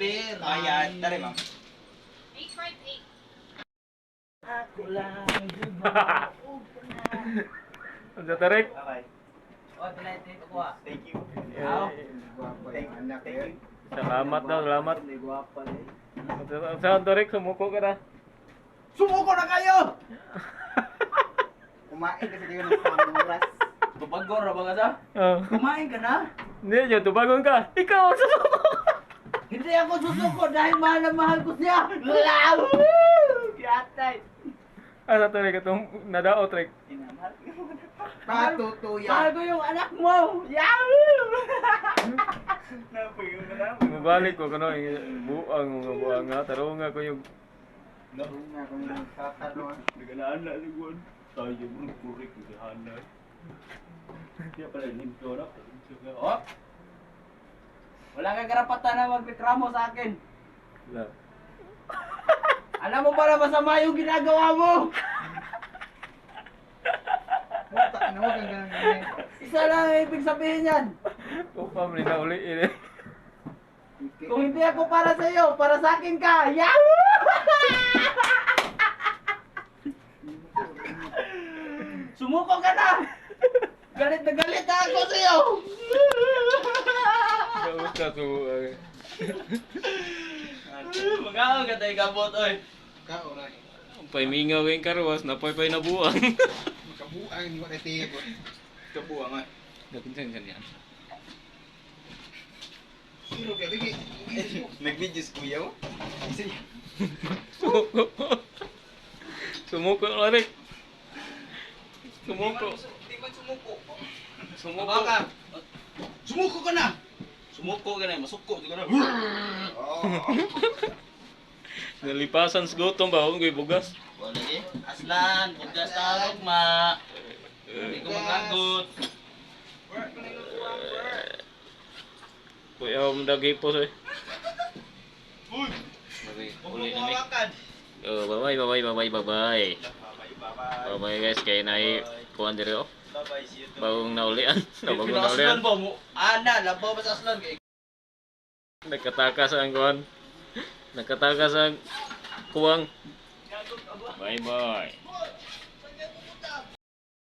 Per, bayad. Tari, ma'am. 858. Ako lang. Ang tarik. Okay. Oh, tonight, ito ko ah. Thank you. Eh, Thank you. Thank you. Salamat daw, salamat. Eh. Saan tarik, sumuko ka na. Sumuko na kayo! Kumain kasi kayo ng samang oras. Tupagor na ba ka sa? Oh. Kumain ka na? Hindi, yun, tubagon ka. Ikaw ang susuko. Hindi ako susuko dahil mahal na mahal ko siya. Lalaw! Yatay. Ah, sa tarik, itong nadao, trick. Inamahal ko. Patutuya. Mahal ko yung anak mo. Yahoo! Yung anak mo. Mabalik ko, kano, buang, mga buang nga, tarunga ko yung Nga kung nagtatanong. Naganahan na siguro. Tayo mo nagpurik ng hana. Kaya pala ninto na. Oh! Wala kang karapatan na magreklamo sa akin. Wala. Alam mo para masama yung ginagawa mo. Puta, ano huwag kang ganun ganun. Isa lang ang ibig sabihin yan. Upam, ni na uli, ini. Kung hindi ako para sa iyo, para sa akin ka. Yahoo! Sumuko ka na! Galit na galit na ako sa iyo! Ka to, eh. Magawa ka tayo kabot, oy. Kauray. Pay mingaw yung karwas, napoy pay nabuang. Kabuang, hindi ko na tiyo. Kabuang, oy. Napinsan ka niyan. Sino ka? Bigi. Nag-videos kuya mo? Sumuko. Sumuko, Rick. Sumuko. Hindi man sumuko. Sumuko. Sumuko ka na! Sumuko ka na, masuko ka na. Nalipasan sa gutom ba? Huwag bugas. Wala eh. Aslan, podcast tawag ma. Hindi ko magagot. Kuya, ako dagi po eh. Uy! Uli na Oh, bye bye, bye bye, bye bye. Bye bye. Oh, bye guys, kaya na kuhan diri oh. Bye bye. See you Bagong naulian. Na bagong Pinakaslan naulian. ba mo? Ana, labaw ba sa aslan kay? Nagkatakas ang kuhan. Nagkatakas ang kuwang. Bye bye.